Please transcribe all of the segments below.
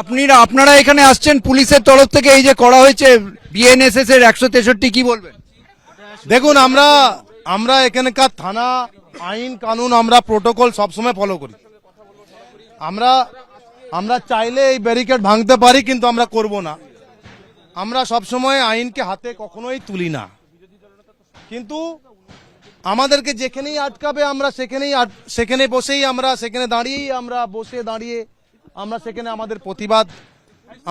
আপনি আপনারা এখানে আসছেন পুলিশের তরফ থেকে এই যে করা হয়েছে বিএনএসএস এর একশো তেষট্টি কি বলবেন? দেখুন আমরা আমরা এখানকার থানা আইন কানুন আমরা প্রোটোকল সবসময় ফলো করি। আমরা আমরা চাইলে এই ব্যারিকেড ভাঙতে পারি কিন্তু আমরা করব না। আমরা সবসময় আইনকে হাতে কখনোই তুলি না। কিন্তু আমাদেরকে যেখানেই আটকাবে আমরা সেখানেই সেখানে বসেই আমরা সেখানে দাঁড়িয়েই আমরা বসে দাঁড়িয়ে আমরা সেখানে আমাদের প্রতিবাদ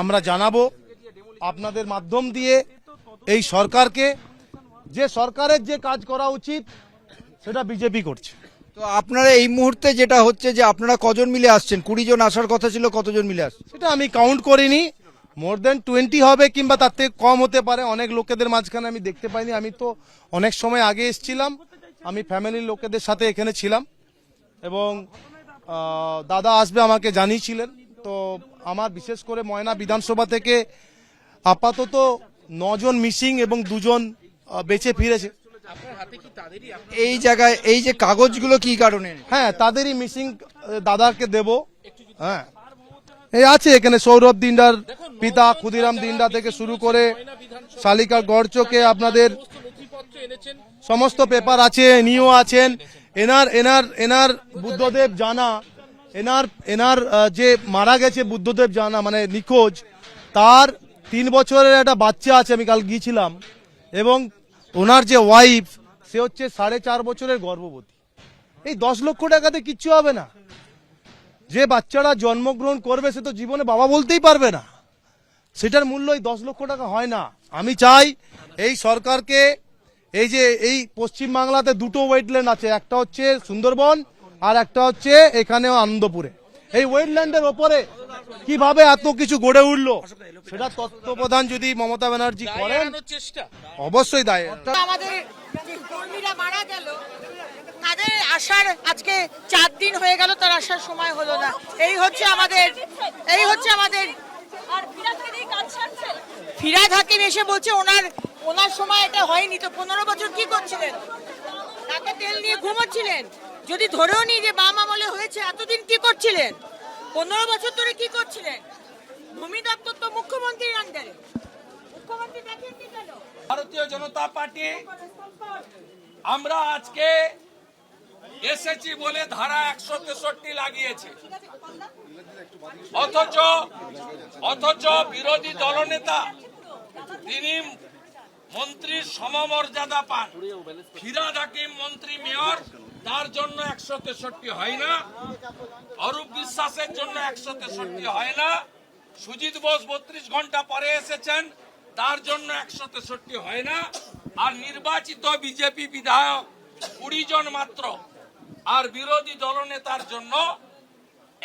আমরা জানাব আপনাদের মাধ্যম দিয়ে এই সরকারকে। যে সরকারের যে কাজ করা উচিত সেটা বিজেপি করছে। তো আপনারা এই মুহূর্তে যেটা হচ্ছে যে আপনারা কজন মিলে আসছেন? কুড়ি জন আসার কথা ছিল কতজন মিলে আসছেন? সেটা আমি কাউন্ট করিনি। মোর দেন টোয়েন্টি হবে কিংবা তার থেকে কম হতে পারে অনেক লোকেদের মাঝখানে আমি দেখতে পাইনি। আমি তো অনেক সময় আগে এসেছিলাম। আমি ফ্যামিলির লোকেদের সাথে এখানে ছিলাম। এবং দাদা আসবে আমাকে জানিয়েছিলেন। তো আমার বিশেষ করে ময়না বিধানসভা থেকে আপাতত নজন মিসিং এবং দুজন বেঁচে ফিরেছে। এই জায়গায় এই যে কাগজগুলো কি কারণে? হ্যাঁ তাদেরই মিসিং দাদাকে দেব। হ্যাঁ। এই আছে এখানে সৌরভ দিন্ডার পিতা ক্ষুদিরাম দিন্ডা থেকে শুরু করে শালিকা গড়চকে আপনাদের সমস্ত পেপার আছে নিও আছেন। এনার এনার এনার বুদ্ধদেব জানা, এনার এনার যে মারা গেছে বুদ্ধদেব জানা মানে নিখোঁজ, তার তিন বছরের একটা বাচ্চা আছে, আমি কাল গিয়েছিলাম, এবং ওনার যে ওয়াইফ সে হচ্ছে সাড়ে চার বছরের গর্ভবতী। এই দশ লক্ষ টাকাতে কিচ্ছু হবে না। যে বাচ্চারা জন্মগ্রহণ করবে, সে তো জীবনে বাবা বলতেই পারবে না। সেটার মূল্য এই দশ লক্ষ টাকা হয় না। আমি চাই এই সরকারকে এই যে এই পশ্চিম বাংলাতে দুটো ওয়েটল্যান্ড আছে একটা হচ্ছে সুন্দরবন আর একটা হচ্ছে এখানে আনন্দপুরে। এই ওয়েটল্যান্ডের ওপরে কীভাবে এত কিছু গড়ে উঠল সেটা তত্ত্বাবধান যদি মমতা ব্যানার্জি করেন অবশ্যই দায় আমাদের কর্মীরা মারা গেল তাদের আসার আজকে চার দিন হয়ে গেল তার আসার সময় হলো না। এই হচ্ছে আমাদের এই হচ্ছে আমাদের আর ফিরাদ হাকিম এসে বলছে ওনার ওনার সময় এটা হয়নি, তো পনেরো বছর কি করছিলেন? তাকে তেল নিয়ে ঘুমোচ্ছিলেন? যদি ধরেও নি যে বাম আমলে হয়েছে, এতদিন কি করছিলেন? পনেরো বছর ধরে কি করছিলেন? ভূমি দপ্তর তো মুখ্যমন্ত্রীর আন্ডারে মুখ্যমন্ত্রী কেন? ভারতীয় জনতা পার্টি, আমরা আজকে এসেছি বলে ধারা একশো তেষট্টি লাগিয়েছে। অথচ অথচ বিরোধী দলনেতা, তিনি মন্ত্রীর সমমর্যাদা পান। ফিরাদ হাকিম মন্ত্রী মেয়র, তার জন্য একশো তেষট্টি হয় না। অরূপ বিশ্বাসের জন্য একশো তেষট্টি হয় না। সুজিত বোস বত্রিশ ঘণ্টা পরে এসেছেন, তার জন্য একশো তেষট্টি হয় না। আর নির্বাচিত বিজেপি বিধায়ক কুড়ি জন মাত্র। আর বিরোধী দলনেতার জন্য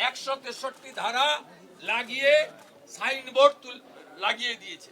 একশো তেষট্টি ধারা লাগিয়ে সাইনবোর্ড লাগিয়ে দিয়েছে।